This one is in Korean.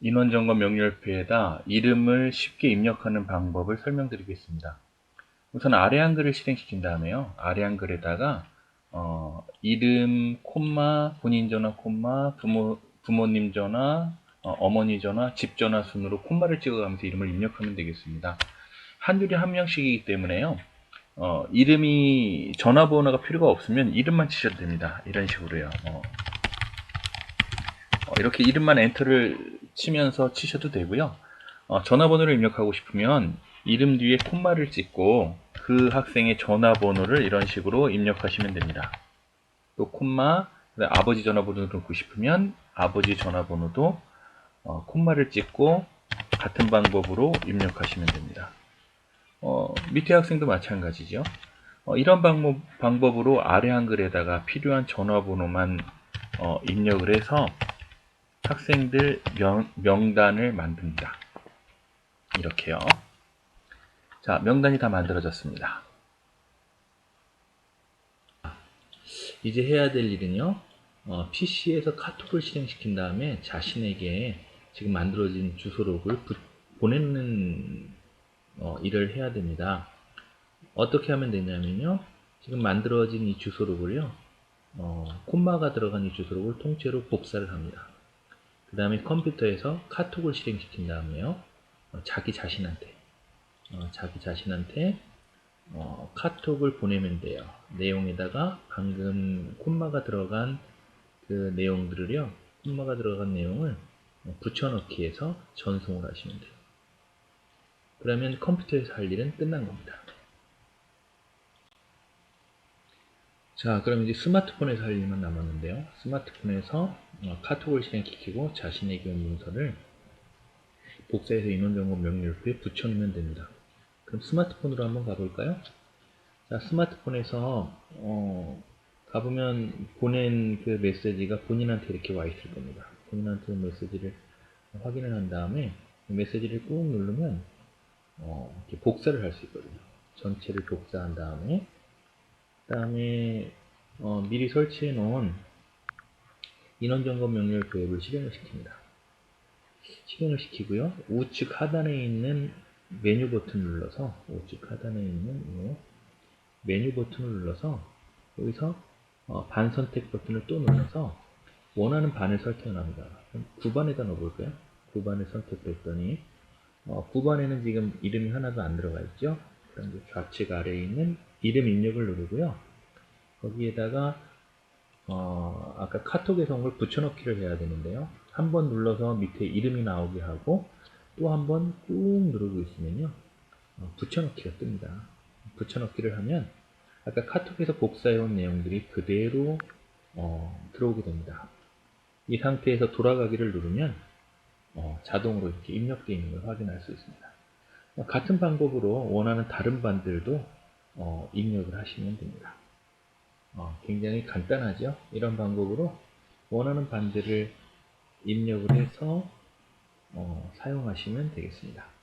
인원점검 명렬표에다 이름을 쉽게 입력하는 방법을 설명드리겠습니다. 우선 아래 한글을 실행시킨 다음에요. 아래 한글에다가 어, 이름, 콤마, 본인 전화, 콤마, 부모, 부모님 전화, 어, 머니 전화, 집 전화 순으로 콤마를 찍어가면서 이름을 입력하면 되겠습니다. 한 줄이 한 명씩이기 때문에요. 어, 이름이 전화번호가 필요가 없으면 이름만 치셔도 됩니다. 이런 식으로요. 어, 어, 이렇게 이름만 엔터를 치면서 치셔도 되고요. 어, 전화번호를 입력하고 싶으면 이름 뒤에 콤마를 찍고 그 학생의 전화번호를 이런 식으로 입력하시면 됩니다. 또 콤마, 아버지 전화번호를 넣고 싶으면 아버지 전화번호도 어, 콤마를 찍고 같은 방법으로 입력하시면 됩니다. 어, 밑에 학생도 마찬가지죠. 어, 이런 방법, 방법으로 아래 한글에다가 필요한 전화번호만 어, 입력을 해서 학생들 명, 명단을 만듭니다. 이렇게요. 자, 명단이 다 만들어졌습니다. 이제 해야 될 일은요, PC에서 카톡을 실행시킨 다음에 자신에게 지금 만들어진 주소록을 부- 보내는 어, 일을 해야 됩니다. 어떻게 하면 되냐면요, 지금 만들어진 이 주소록을요, 어, 콤마가 들어간 이 주소록을 통째로 복사를 합니다. 그 다음에 컴퓨터에서 카톡을 실행시킨 다음에요, 어, 자기 자신한테, 어, 자기 자신한테 어, 카톡을 보내면 돼요. 내용에다가 방금 콤마가 들어간 그 내용들을요, 콤마가 들어간 내용을 어, 붙여넣기 해서 전송을 하시면 돼요. 그러면 컴퓨터에서 할 일은 끝난 겁니다. 자, 그럼 이제 스마트폰에서 할 일만 남았는데요. 스마트폰에서 어, 카톡을 실행시키고 자신에게 온 문서를 복사해서 인원점검 명령표에 붙여넣으면 됩니다. 그럼 스마트폰으로 한번 가볼까요? 자, 스마트폰에서 어, 가보면 보낸 그 메시지가 본인한테 이렇게 와 있을 겁니다. 본인한테 메시지를 확인을 한 다음에 그 메시지를 꾹 누르면 어, 이렇게 복사를 할 수 있거든요. 전체를 복사한 다음에 그 다음에 어, 미리 설치해 놓은 인원점검 명령표 앱을 실행을 시킵니다. 실행을 시키고요. 우측 하단에 있는 메뉴 버튼을 눌러서 우측 하단에 있는 이 메뉴 버튼을 눌러서 여기서 어, 반 선택 버튼을 또 눌러서 원하는 반을 설정을 합니다. 그럼 9반에다 넣어볼까요? 9반을 선택했더니 어, 9번에는 지금 이름이 하나도 안 들어가 있죠. 그럼 좌측 아래에 있는 이름 입력을 누르고요. 거기에다가 어, 아까 카톡에서 온 걸 붙여넣기를 해야 되는데요. 한 번 눌러서 밑에 이름이 나오게 하고 또 한 번 꾹 누르고 있으면요. 어, 붙여넣기가 뜹니다. 붙여넣기를 하면 아까 카톡에서 복사해온 내용들이 그대로 어, 들어오게 됩니다. 이 상태에서 돌아가기를 누르면 어, 자동으로 이렇게 입력되어 있는 걸 확인할 수 있습니다. 어, 같은 방법으로 원하는 다른 반들도 어, 입력을 하시면 됩니다. 어, 굉장히 간단하죠? 이런 방법으로 원하는 반들을 입력을 해서 어, 사용하시면 되겠습니다.